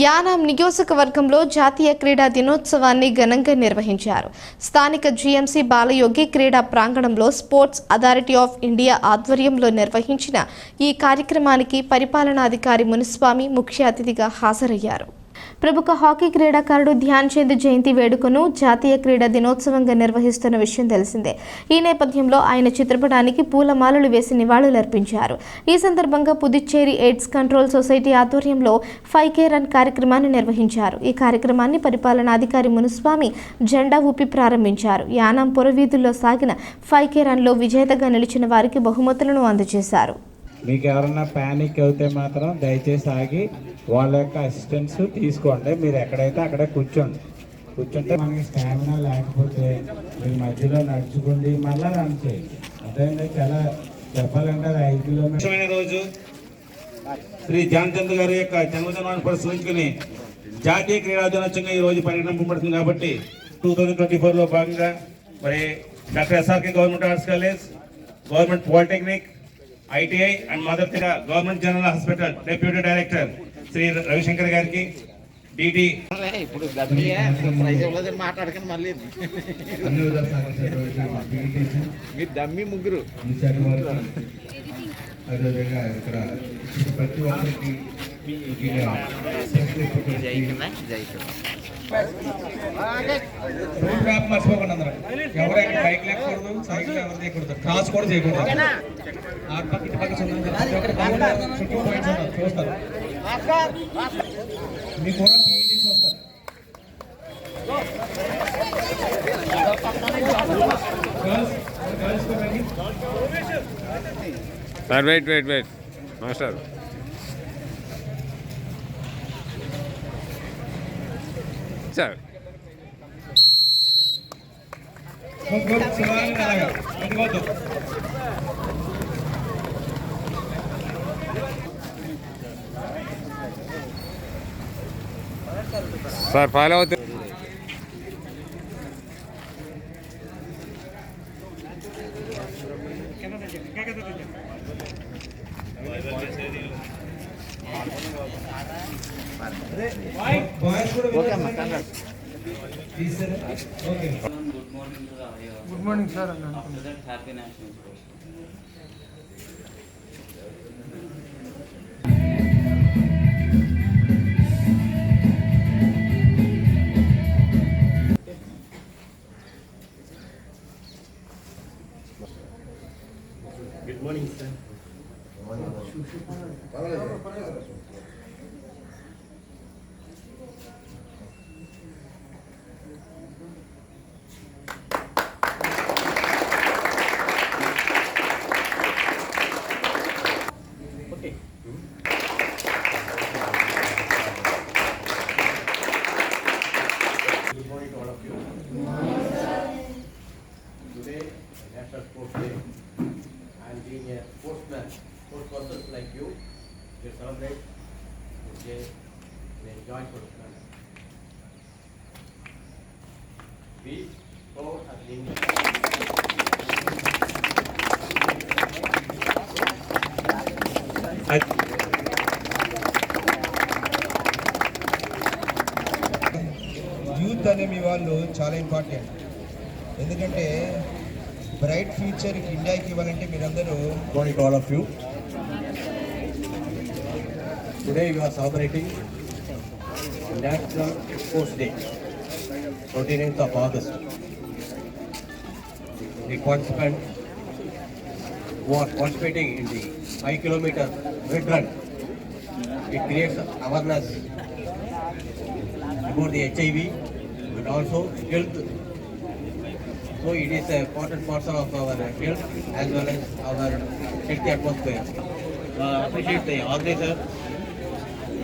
యానాం నియోజకవర్గంలో జాతీయ క్రీడా దినోత్సవాన్ని ఘనంగా నిర్వహించారు. స్థానిక జీఎంసీ బాలయోగి క్రీడా ప్రాంగణంలో స్పోర్ట్స్ అథారిటీ ఆఫ్ ఇండియా ఆధ్వర్యంలో నిర్వహించిన ఈ కార్యక్రమానికి పరిపాలనాధికారి మునిస్వామి ముఖ్య అతిథిగా హాజరయ్యారు. ప్రముఖ హాకీ క్రీడాకారుడు ధ్యాన్ చంద్ జయంతి వేడుకను జాతీయ క్రీడా దినోత్సవంగా నిర్వహిస్తున్న విషయం తెలిసిందే. ఈ నేపథ్యంలో ఆయన చిత్రపటానికి పూలమాలలు వేసి నివాళులర్పించారు. ఈ సందర్భంగా పుదుచ్చేరి ఎయిడ్స్ కంట్రోల్ సొసైటీ ఆధ్వర్యంలో ఫైవ్ కే రన్ కార్యక్రమాన్ని నిర్వహించారు. ఈ కార్యక్రమాన్ని పరిపాలనాధికారి మునుస్వామి జెండా ఊపి ప్రారంభించారు. యానాం పురవీధుల్లో సాగిన ఫైవ్ కే రన్లో విజేతగా నిలిచిన వారికి బహుమతులను అందజేశారు. మీకు ఎవరన్నా ప్యానిక్ అయితే మాత్రం దయచేసి ఆగి వాళ్ళ యొక్క అసిస్టెన్స్ తీసుకోండి. మీరు ఎక్కడైతే అక్కడే కూర్చోండి. కూర్చుంటే మనకి స్టామినా లేకపోతే మీరు మధ్యలో నడుచుకోండి. మళ్ళీ రన్ చేయండి. అదేంటే చాలా చెప్పాలంటే అది ఐదు కిలోమీటర్ రోజు శ్రీ ధ్యానచంద్ గారి యొక్క జన్మదినాన్ని పురస్కరించుకుని జాతీయ క్రీడా దినోత్సవంగా ఈ రోజు పరిగణింపబడుతుంది కాబట్టి టూ థౌజండ్ ట్వంటీ ఫోర్లో భాగంగా మరి doctor SRK government arts college government polytechnic ITI and mother తెర government general hospital deputy director Shri Ravishankar గారికి డిటి ఇప్పుడు మాట్లాడకండి మళ్ళీ మీరు డమ్మి ముగ్గురు. అదేవిధంగా ఇక్కడ ప్రతి ఒక్కరికి ఇక్కడ రూట్ మర్చిపోకుండా బైక్ లేకూడదు సైకిల్ ఎవరు చేయకూడదు క్రాస్ కూడా చేయకూడదు ఆ పక్క ఇటు పక్క చుట్టూ పాయింట్స్ ఉన్నారు చూస్తారు మీకు కూడా sir wait wait wait master sir good, good. Shivani అలాగా ఎందుకోవద్దు సార్ ఫాలో అవుతుంది బాయ్స్ కూడా తీసారు ఓకే గుడ్ మార్నింగ్ సార్ అన్న whatever. You celebrate this day in a joyful manner. Be proud and lean. Youth అనే మీ వాళ్ళు చాలా ఇంపార్టెంట్ ఎందుకంటే బ్రైట్ ఫ్యూచర్ ఇండియాకి ఇవ్వాలంటే మీరందరూ all of you. Today we are celebrating National Sports Day, 29th of August. The participants who are participating in the 5 kilometer red run, it creates awareness about the HIV and also health So it is a important portion of our health as well as our healthy atmosphere. Uh, appreciate the organizer,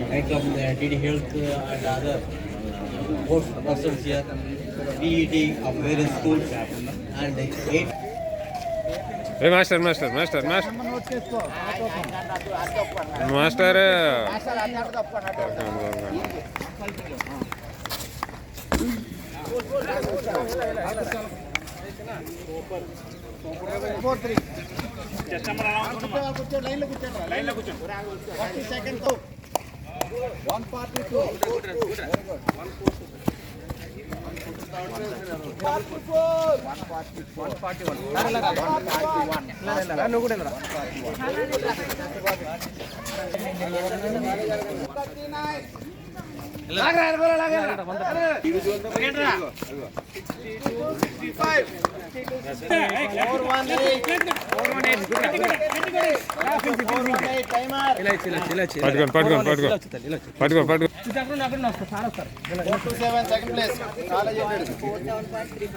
from the DD Health uh, and other sports persons here, DET of various schools and eight A master master master master master one forty two నువ్వు కూడా thirty nine పట్టుకోండి పట్టుకోండి పట్టుకో పట్టుకో పట్టుకో second place